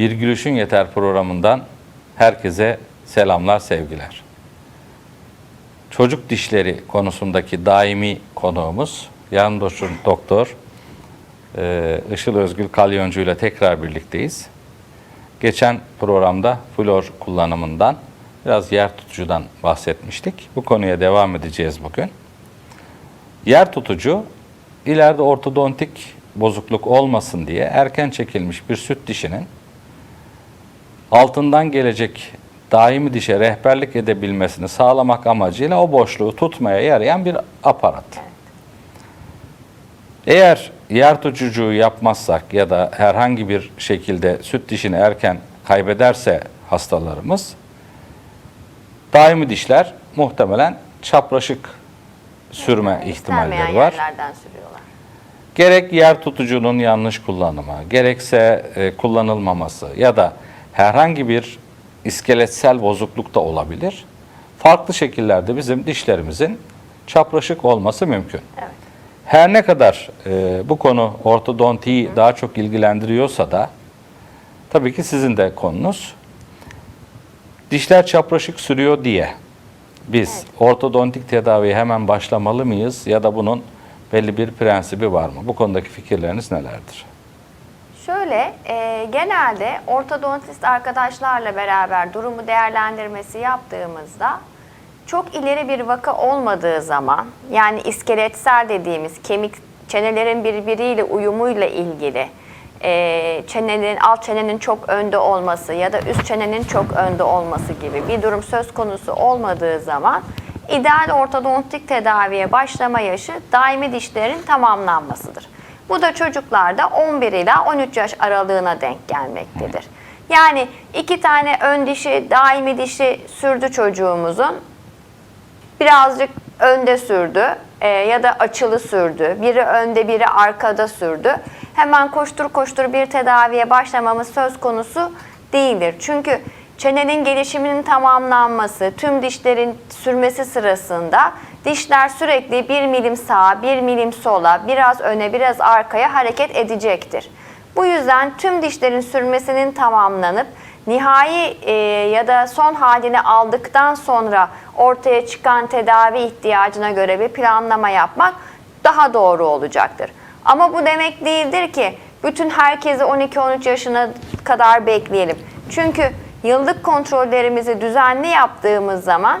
Bir Gülüşün Yeter programından herkese selamlar, sevgiler. Çocuk dişleri konusundaki daimi konuğumuz yandaşım doktor e, Işıl Özgül Kalyoncu ile tekrar birlikteyiz. Geçen programda flor kullanımından biraz yer tutucudan bahsetmiştik. Bu konuya devam edeceğiz bugün. Yer tutucu ileride ortodontik bozukluk olmasın diye erken çekilmiş bir süt dişinin altından gelecek daimi dişe rehberlik edebilmesini sağlamak amacıyla o boşluğu tutmaya yarayan bir aparat. Eğer yer tutucuyu yapmazsak ya da herhangi bir şekilde süt dişini erken kaybederse hastalarımız daimi dişler muhtemelen çapraşık sürme ihtimalleri İstenmeyen var. yerlerden sürüyorlar. Gerek yer tutucunun yanlış kullanımı, gerekse e, kullanılmaması ya da herhangi bir iskeletsel bozukluk da olabilir. Farklı şekillerde bizim dişlerimizin çapraşık olması mümkün. Evet. Her ne kadar e, bu konu ortodontiyi daha çok ilgilendiriyorsa da tabii ki sizin de konunuz dişler çapraşık sürüyor diye biz ortodontik tedaviye hemen başlamalı mıyız ya da bunun belli bir prensibi var mı? Bu konudaki fikirleriniz nelerdir? Şöyle, e, genelde ortodontist arkadaşlarla beraber durumu değerlendirmesi yaptığımızda çok ileri bir vaka olmadığı zaman, yani iskeletsel dediğimiz kemik çenelerin birbiriyle uyumuyla ilgili, e, çenenin alt çenenin çok önde olması ya da üst çenenin çok önde olması gibi bir durum söz konusu olmadığı zaman ideal ortodontik tedaviye başlama yaşı daimi dişlerin tamamlanmasıdır. Bu da çocuklarda 11 ila 13 yaş aralığına denk gelmektedir. Yani iki tane ön dişi, daimi dişi sürdü çocuğumuzun. Birazcık önde sürdü e, ya da açılı sürdü. Biri önde, biri arkada sürdü. Hemen koştur koştur bir tedaviye başlamamız söz konusu değildir. Çünkü çenenin gelişiminin tamamlanması, tüm dişlerin sürmesi sırasında dişler sürekli bir milim sağa, bir milim sola, biraz öne, biraz arkaya hareket edecektir. Bu yüzden tüm dişlerin sürmesinin tamamlanıp nihai e, ya da son halini aldıktan sonra ortaya çıkan tedavi ihtiyacına göre bir planlama yapmak daha doğru olacaktır. Ama bu demek değildir ki bütün herkesi 12-13 yaşına kadar bekleyelim. Çünkü yıllık kontrollerimizi düzenli yaptığımız zaman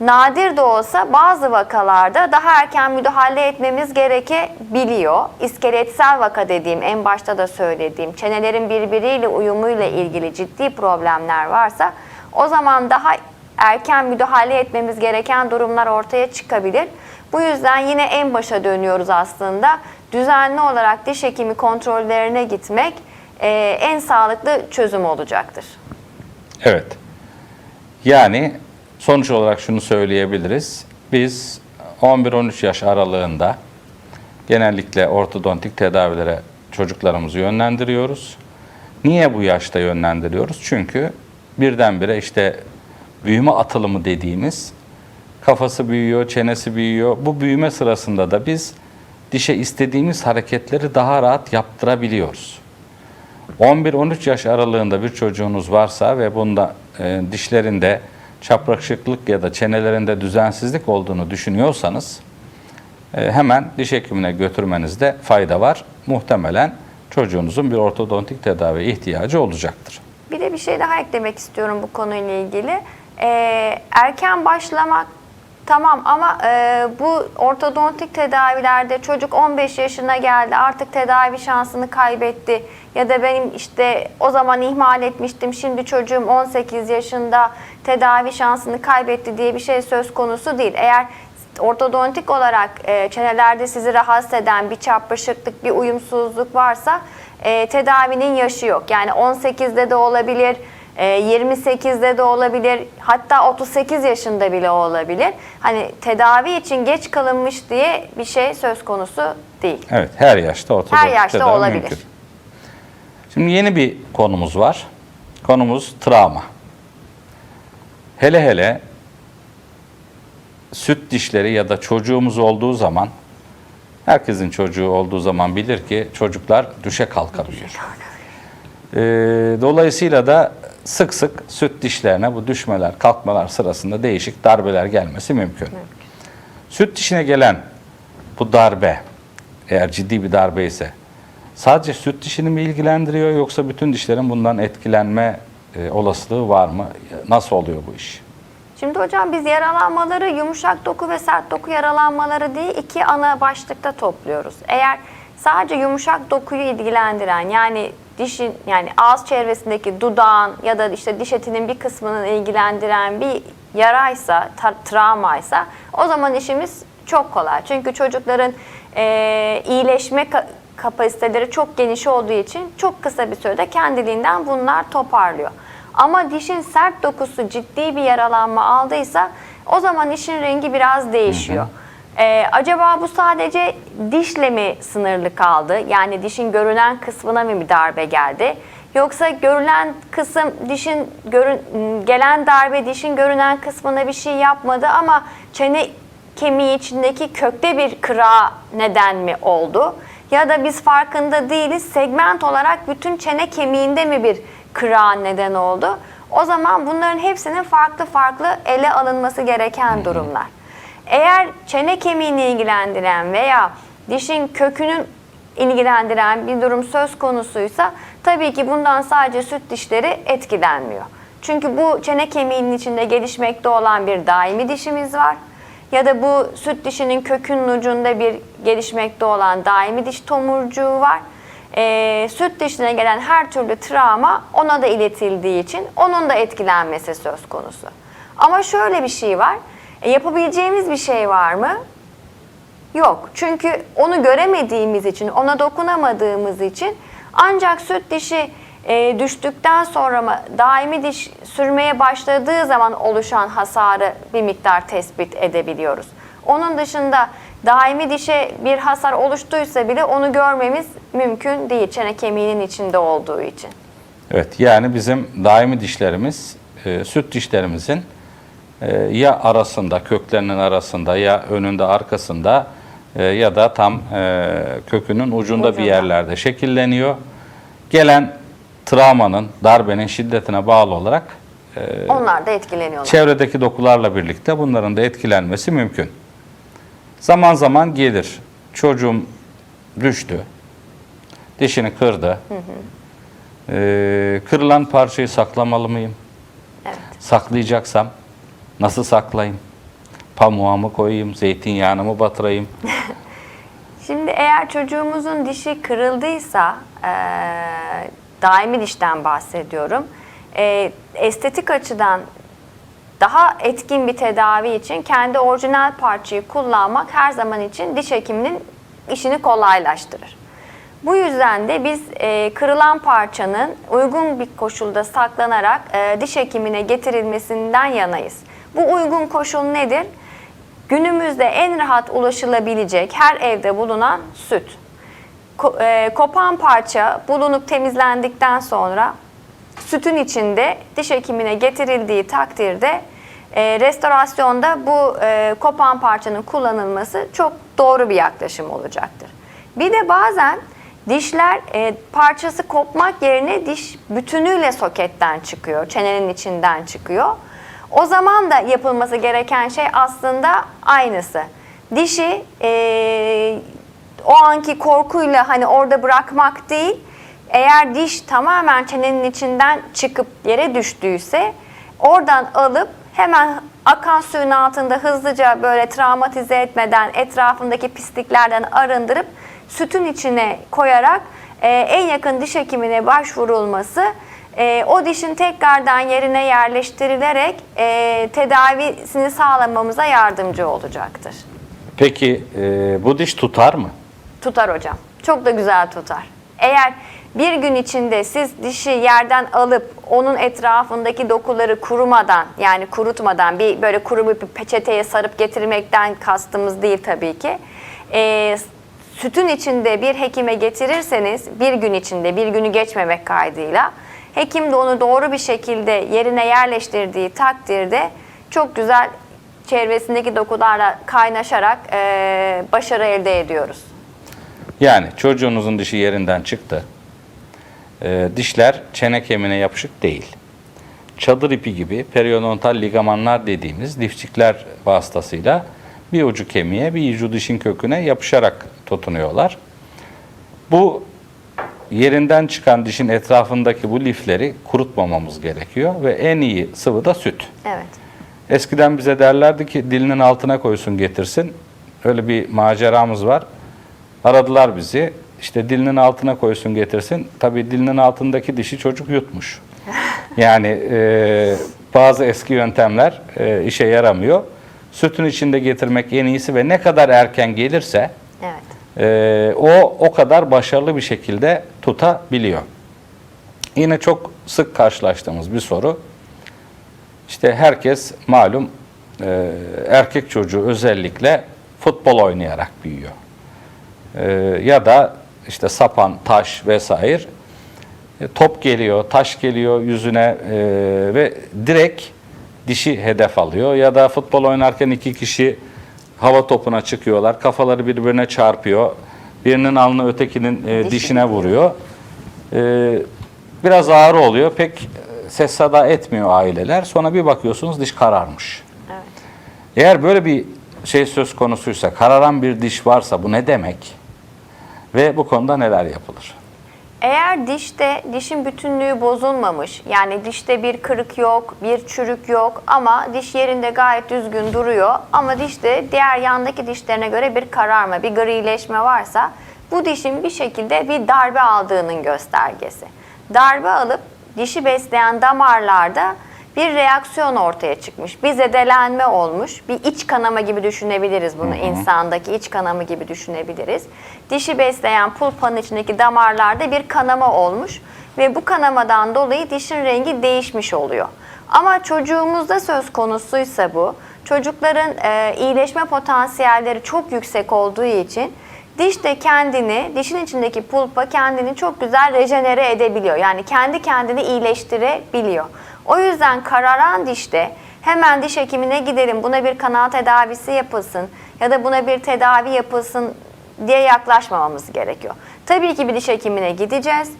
nadir de olsa bazı vakalarda daha erken müdahale etmemiz gerekebiliyor. İskeletsel vaka dediğim, en başta da söylediğim, çenelerin birbiriyle uyumuyla ilgili ciddi problemler varsa o zaman daha erken müdahale etmemiz gereken durumlar ortaya çıkabilir. Bu yüzden yine en başa dönüyoruz aslında. Düzenli olarak diş hekimi kontrollerine gitmek en sağlıklı çözüm olacaktır. Evet. Yani sonuç olarak şunu söyleyebiliriz. Biz 11-13 yaş aralığında genellikle ortodontik tedavilere çocuklarımızı yönlendiriyoruz. Niye bu yaşta yönlendiriyoruz? Çünkü birdenbire işte büyüme atılımı dediğimiz kafası büyüyor, çenesi büyüyor. Bu büyüme sırasında da biz dişe istediğimiz hareketleri daha rahat yaptırabiliyoruz. 11-13 yaş aralığında bir çocuğunuz varsa ve bunda e, dişlerinde çapraşıklık ya da çenelerinde düzensizlik olduğunu düşünüyorsanız e, hemen diş hekimine götürmenizde fayda var. Muhtemelen çocuğunuzun bir ortodontik tedavi ihtiyacı olacaktır. Bir de bir şey daha eklemek istiyorum bu konuyla ilgili. Ee, erken başlamak tamam ama e, bu ortodontik tedavilerde çocuk 15 yaşına geldi artık tedavi şansını kaybetti ya da benim işte o zaman ihmal etmiştim şimdi çocuğum 18 yaşında tedavi şansını kaybetti diye bir şey söz konusu değil. Eğer ortodontik olarak e, çenelerde sizi rahatsız eden bir çapraşıklık, bir uyumsuzluk varsa e, tedavinin yaşı yok. Yani 18'de de olabilir, 28'de de olabilir, hatta 38 yaşında bile olabilir. Hani tedavi için geç kalınmış diye bir şey söz konusu değil. Evet, her yaşta ortodontik Her yaşta tedavi olabilir. mümkün. Şimdi yeni bir konumuz var. Konumuz travma. Hele hele süt dişleri ya da çocuğumuz olduğu zaman herkesin çocuğu olduğu zaman bilir ki çocuklar düşe kalka büyür. Ee, dolayısıyla da sık sık süt dişlerine bu düşmeler, kalkmalar sırasında değişik darbeler gelmesi mümkün. Süt dişine gelen bu darbe, eğer ciddi bir darbe ise sadece süt dişini mi ilgilendiriyor yoksa bütün dişlerin bundan etkilenme e, olasılığı var mı? Nasıl oluyor bu iş? Şimdi hocam biz yaralanmaları yumuşak doku ve sert doku yaralanmaları diye iki ana başlıkta topluyoruz. Eğer sadece yumuşak dokuyu ilgilendiren yani dişin yani ağız çevresindeki dudağın ya da işte diş etinin bir kısmını ilgilendiren bir yaraysa, ta- travmaysa o zaman işimiz çok kolay. Çünkü çocukların eee, iyileşme ka- kapasiteleri çok geniş olduğu için çok kısa bir sürede kendiliğinden bunlar toparlıyor. Ama dişin sert dokusu ciddi bir yaralanma aldıysa o zaman işin rengi biraz değişiyor. Ee, acaba bu sadece dişle mi sınırlı kaldı? Yani dişin görünen kısmına mı bir darbe geldi? Yoksa görülen kısım dişin görün, gelen darbe dişin görünen kısmına bir şey yapmadı ama çene kemiği içindeki kökte bir kıra neden mi oldu? Ya da biz farkında değiliz segment olarak bütün çene kemiğinde mi bir kıra neden oldu? O zaman bunların hepsinin farklı farklı ele alınması gereken durumlar. Eğer çene kemiğini ilgilendiren veya dişin kökünün ilgilendiren bir durum söz konusuysa tabii ki bundan sadece süt dişleri etkilenmiyor. Çünkü bu çene kemiğinin içinde gelişmekte olan bir daimi dişimiz var. Ya da bu süt dişinin kökünün ucunda bir gelişmekte olan daimi diş tomurcuğu var. Ee, süt dişine gelen her türlü travma ona da iletildiği için onun da etkilenmesi söz konusu. Ama şöyle bir şey var. E, yapabileceğimiz bir şey var mı? Yok. Çünkü onu göremediğimiz için, ona dokunamadığımız için ancak süt dişi e, düştükten sonra daimi diş sürmeye başladığı zaman oluşan hasarı bir miktar tespit edebiliyoruz. Onun dışında daimi dişe bir hasar oluştuysa bile onu görmemiz mümkün değil çene kemiğinin içinde olduğu için. Evet yani bizim daimi dişlerimiz e, süt dişlerimizin ya arasında köklerinin arasında ya önünde arkasında e, ya da tam e, kökünün ucunda, bir Ucunda. yerlerde şekilleniyor. Gelen travmanın, darbenin şiddetine bağlı olarak e, Onlar da etkileniyorlar. çevredeki dokularla birlikte bunların da etkilenmesi mümkün. Zaman zaman gelir. Çocuğum düştü. Dişini kırdı. Ee, kırılan parçayı saklamalı mıyım? Evet. Saklayacaksam nasıl saklayayım? Pamuğa mı koyayım? Zeytinyağını mı batırayım? Şimdi eğer çocuğumuzun dişi kırıldıysa, eee, daimi dişten bahsediyorum. Eee, estetik açıdan daha etkin bir tedavi için kendi orijinal parçayı kullanmak her zaman için diş hekiminin işini kolaylaştırır. Bu yüzden de biz eee, kırılan parçanın uygun bir koşulda saklanarak eee, diş hekimine getirilmesinden yanayız. Bu uygun koşul nedir? Günümüzde en rahat ulaşılabilecek her evde bulunan süt. E, kopan parça bulunup temizlendikten sonra sütün içinde diş hekimine getirildiği takdirde e, restorasyonda bu e, kopan parçanın kullanılması çok doğru bir yaklaşım olacaktır. Bir de bazen dişler e, parçası kopmak yerine diş bütünüyle soketten çıkıyor, çenenin içinden çıkıyor. O zaman da yapılması gereken şey aslında aynısı. Dişi e, o anki korkuyla hani orada bırakmak değil, eğer diş tamamen çenenin içinden çıkıp yere düştüyse oradan alıp hemen akan suyun altında hızlıca böyle travmatize etmeden etrafındaki pisliklerden arındırıp sütün içine koyarak e, en yakın diş hekimine başvurulması e, o dişin tekrardan yerine yerleştirilerek e, tedavisini sağlamamıza yardımcı olacaktır. Peki e, bu diş tutar mı? Tutar hocam. Çok da güzel tutar. Eğer bir gün içinde siz dişi yerden alıp onun etrafındaki dokuları kurumadan yani kurutmadan bir böyle kuru bir peçeteye sarıp getirmekten kastımız değil tabii ki. Ee, sütün içinde bir hekime getirirseniz bir gün içinde bir günü geçmemek kaydıyla hekim de onu doğru bir şekilde yerine yerleştirdiği takdirde çok güzel çevresindeki dokularla kaynaşarak eee, başarı elde ediyoruz. Yani çocuğunuzun dişi yerinden çıktı. e, dişler çene kemiğine yapışık değil. Çadır ipi gibi periodontal ligamanlar dediğimiz difçikler vasıtasıyla bir ucu kemiğe bir ucu dişin köküne yapışarak tutunuyorlar. Bu yerinden çıkan dişin etrafındaki bu lifleri kurutmamamız gerekiyor ve en iyi sıvı da süt. Evet. Eskiden bize derlerdi ki dilinin altına koysun getirsin. Öyle bir maceramız var. Aradılar bizi. İşte dilinin altına koysun getirsin. Tabii dilinin altındaki dişi çocuk yutmuş. Yani e, bazı eski yöntemler e, işe yaramıyor. Sütün içinde getirmek en iyisi ve ne kadar erken gelirse Evet. Ee, o o kadar başarılı bir şekilde tutabiliyor. Yine çok sık karşılaştığımız bir soru. İşte herkes malum e, erkek çocuğu özellikle futbol oynayarak büyüyor. Ee, ya da işte sapan, taş vesaire e, top geliyor, taş geliyor yüzüne e, ve direkt dişi hedef alıyor. Ya da futbol oynarken iki kişi hava topuna çıkıyorlar, kafaları birbirine çarpıyor. Birinin alnı ötekinin e, Dişi. dişine vuruyor. E, biraz ağır oluyor, pek ses sada etmiyor aileler. Sonra bir bakıyorsunuz diş kararmış. Evet. Eğer böyle bir şey söz konusuysa, kararan bir diş varsa bu ne demek? Ve bu konuda neler yapılır? Eğer dişte dişin bütünlüğü bozulmamış, yani dişte bir kırık yok, bir çürük yok ama diş yerinde gayet düzgün duruyor ama dişte diğer yandaki dişlerine göre bir kararma, bir grileşme varsa bu dişin bir şekilde bir darbe aldığının göstergesi. Darbe alıp dişi besleyen damarlarda bir reaksiyon ortaya çıkmış. Bir zedelenme olmuş. Bir iç kanama gibi düşünebiliriz bunu. insandaki iç kanama gibi düşünebiliriz. Dişi besleyen pulpanın içindeki damarlarda bir kanama olmuş ve bu kanamadan dolayı dişin rengi değişmiş oluyor. Ama çocuğumuzda söz konusuysa bu, çocukların e, iyileşme potansiyelleri çok yüksek olduğu için Diş de kendini, dişin içindeki pulpa kendini çok güzel rejenere edebiliyor. Yani kendi kendini iyileştirebiliyor. O yüzden kararan dişte hemen diş hekimine gidelim, buna bir kanal tedavisi yapılsın ya da buna bir tedavi yapılsın diye yaklaşmamamız gerekiyor. Tabii ki bir diş hekimine gideceğiz.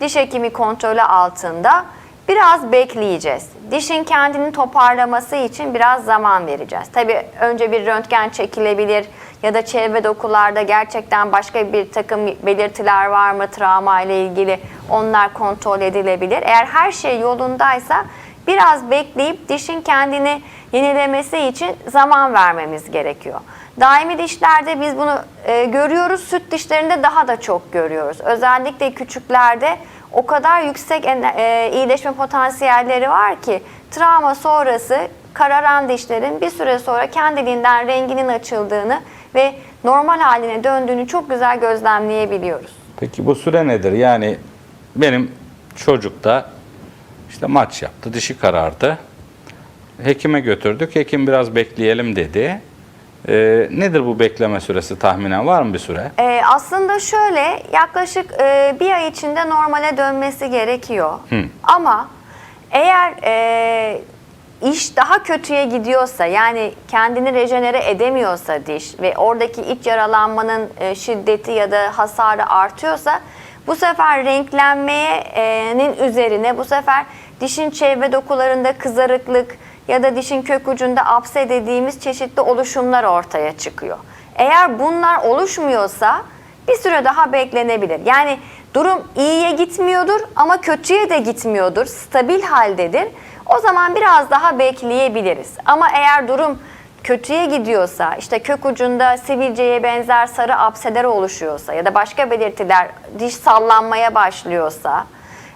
Diş hekimi kontrolü altında biraz bekleyeceğiz. Dişin kendini toparlaması için biraz zaman vereceğiz. Tabii önce bir röntgen çekilebilir ya da çevre dokularda gerçekten başka bir takım belirtiler var mı travma ile ilgili onlar kontrol edilebilir. Eğer her şey yolundaysa biraz bekleyip dişin kendini yenilemesi için zaman vermemiz gerekiyor. Daimi dişlerde biz bunu e, görüyoruz, süt dişlerinde daha da çok görüyoruz. Özellikle küçüklerde o kadar yüksek e, iyileşme potansiyelleri var ki travma sonrası kararan dişlerin bir süre sonra kendiliğinden renginin açıldığını ve normal haline döndüğünü çok güzel gözlemleyebiliyoruz. Peki bu süre nedir? Yani benim çocukta işte maç yaptı, dişi karardı. Hekime götürdük. Hekim biraz bekleyelim dedi. Ee, nedir bu bekleme süresi tahminen? Var mı bir süre? Ee, aslında şöyle yaklaşık e, bir ay içinde normale dönmesi gerekiyor. Ama eğer e, iş daha kötüye gidiyorsa yani kendini rejenere edemiyorsa diş ve oradaki iç yaralanmanın e, şiddeti ya da hasarı artıyorsa bu sefer renklenmenin üzerine bu sefer dişin çevre dokularında kızarıklık ya da dişin kök ucunda apse dediğimiz çeşitli oluşumlar ortaya çıkıyor. Eğer bunlar oluşmuyorsa bir süre daha beklenebilir. Yani durum iyiye gitmiyordur ama kötüye de gitmiyordur, stabil haldedir. O zaman biraz daha bekleyebiliriz. Ama eğer durum kötüye gidiyorsa, işte kök ucunda sivilceye benzer sarı apseler oluşuyorsa ya da başka belirtiler diş sallanmaya başlıyorsa,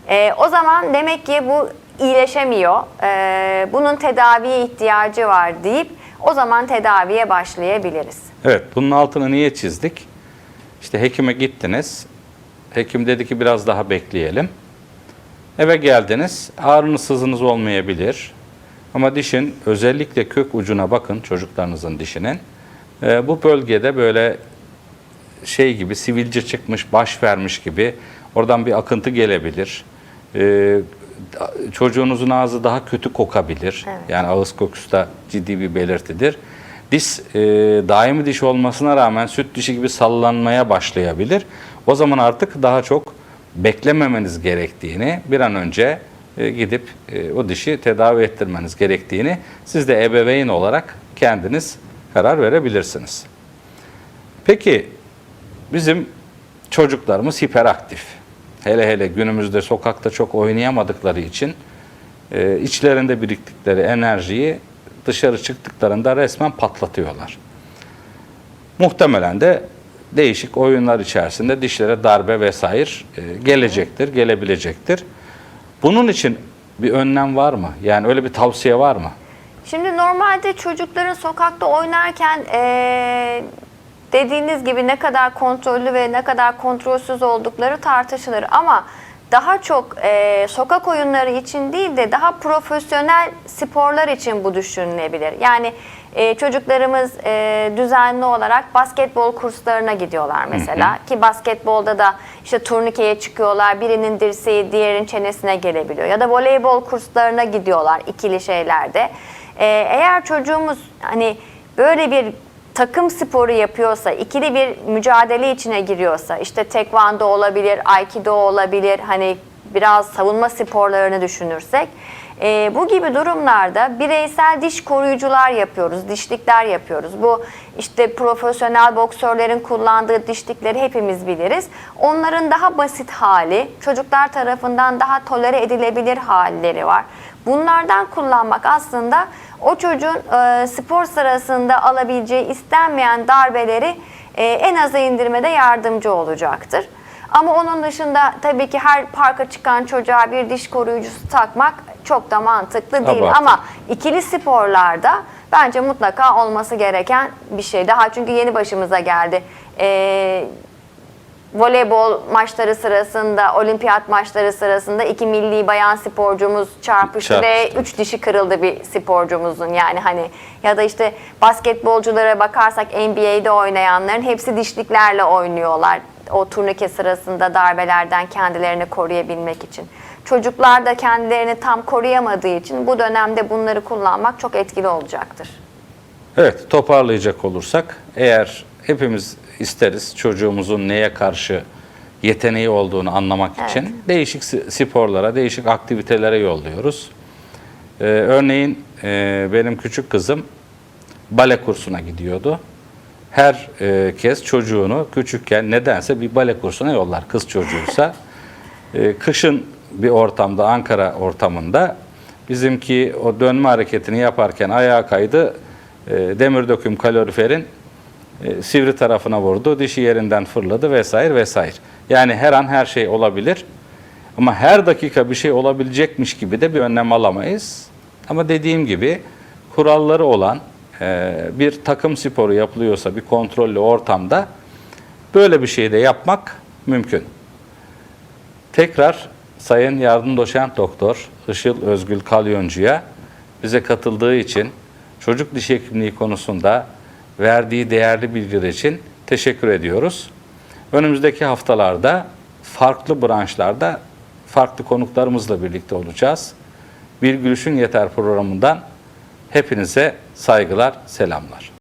e, o zaman demek ki bu iyileşemiyor, e, bunun tedaviye ihtiyacı var deyip o zaman tedaviye başlayabiliriz. Evet, bunun altını niye çizdik? İşte hekime gittiniz. Hekim dedi ki biraz daha bekleyelim. Eve geldiniz. Ağrınız sızınız olmayabilir. Ama dişin özellikle kök ucuna bakın çocuklarınızın dişinin. Ee, bu bölgede böyle şey gibi sivilce çıkmış, baş vermiş gibi oradan bir akıntı gelebilir. Ee, çocuğunuzun ağzı daha kötü kokabilir. Evet. Yani ağız kokusu da ciddi bir belirtidir. Diş e, daimi diş olmasına rağmen süt dişi gibi sallanmaya başlayabilir. O zaman artık daha çok beklememeniz gerektiğini, bir an önce e, gidip e, o dişi tedavi ettirmeniz gerektiğini siz de ebeveyn olarak kendiniz karar verebilirsiniz. Peki bizim çocuklarımız hiperaktif. Hele hele günümüzde sokakta çok oynayamadıkları için e, içlerinde biriktikleri enerjiyi dışarı çıktıklarında resmen patlatıyorlar. Muhtemelen de değişik oyunlar içerisinde dişlere darbe vesaire e, gelecektir, gelebilecektir. Bunun için bir önlem var mı? Yani öyle bir tavsiye var mı? Şimdi normalde çocukların sokakta oynarken eee, dediğiniz gibi ne kadar kontrollü ve ne kadar kontrolsüz oldukları tartışılır. Ama daha çok eee, sokak oyunları için değil de daha profesyonel sporlar için bu düşünülebilir. Yani eee, çocuklarımız eee, düzenli olarak basketbol kurslarına gidiyorlar mesela. Ki basketbolda da işte turnikeye çıkıyorlar. Birinin dirseği diğerinin çenesine gelebiliyor. Ya da voleybol kurslarına gidiyorlar ikili şeylerde. Ee, eğer çocuğumuz hani böyle bir takım sporu yapıyorsa, ikili bir mücadele içine giriyorsa, işte tekvando olabilir, aikido olabilir, hani biraz savunma sporlarını düşünürsek, e, bu gibi durumlarda bireysel diş koruyucular yapıyoruz, dişlikler yapıyoruz. Bu işte profesyonel boksörlerin kullandığı dişlikleri hepimiz biliriz. Onların daha basit hali, çocuklar tarafından daha tolere edilebilir halleri var. Bunlardan kullanmak aslında o çocuğun e, spor sırasında alabileceği istenmeyen darbeleri e, en aza indirmede yardımcı olacaktır. Ama onun dışında tabii ki her parka çıkan çocuğa bir diş koruyucusu takmak çok da mantıklı değil. Abartı. Ama ikili sporlarda bence mutlaka olması gereken bir şey. Daha çünkü yeni başımıza geldi. Ee, voleybol maçları sırasında, olimpiyat maçları sırasında iki milli bayan sporcumuz çarpıştı, ve Çarpıştı. üç dişi kırıldı bir sporcumuzun. Yani hani ya da işte basketbolculara bakarsak NBA'de oynayanların hepsi dişliklerle oynuyorlar. O turnike sırasında darbelerden kendilerini koruyabilmek için. Çocuklar da kendilerini tam koruyamadığı için bu dönemde bunları kullanmak çok etkili olacaktır. Evet, toparlayacak olursak eğer hepimiz isteriz çocuğumuzun neye karşı yeteneği olduğunu anlamak Evet. için değişik sporlara, değişik aktivitelere yolluyoruz. Ee, örneğin e, benim küçük kızım bale kursuna gidiyordu. Her e, çocuğunu küçükken nedense bir bale kursuna yollar kız çocuğuysa. E, kışın bir ortamda, Ankara ortamında bizimki o dönme hareketini yaparken ayağa kaydı. E, demir döküm kaloriferin sivri tarafına vurdu, dişi yerinden fırladı vesaire vesaire. Yani her an her şey olabilir. Ama her dakika bir şey olabilecekmiş gibi de bir önlem alamayız. Ama dediğim gibi kuralları olan bir takım sporu yapılıyorsa bir kontrollü ortamda böyle bir şey de yapmak mümkün. Tekrar Sayın Yardım Doçent Doktor Işıl Özgül Kalyoncu'ya bize katıldığı için çocuk diş hekimliği konusunda verdiği değerli bilgiler için teşekkür ediyoruz. Önümüzdeki haftalarda farklı branşlarda farklı konuklarımızla birlikte olacağız. Bir Gülüşün Yeter programından hepinize saygılar, selamlar.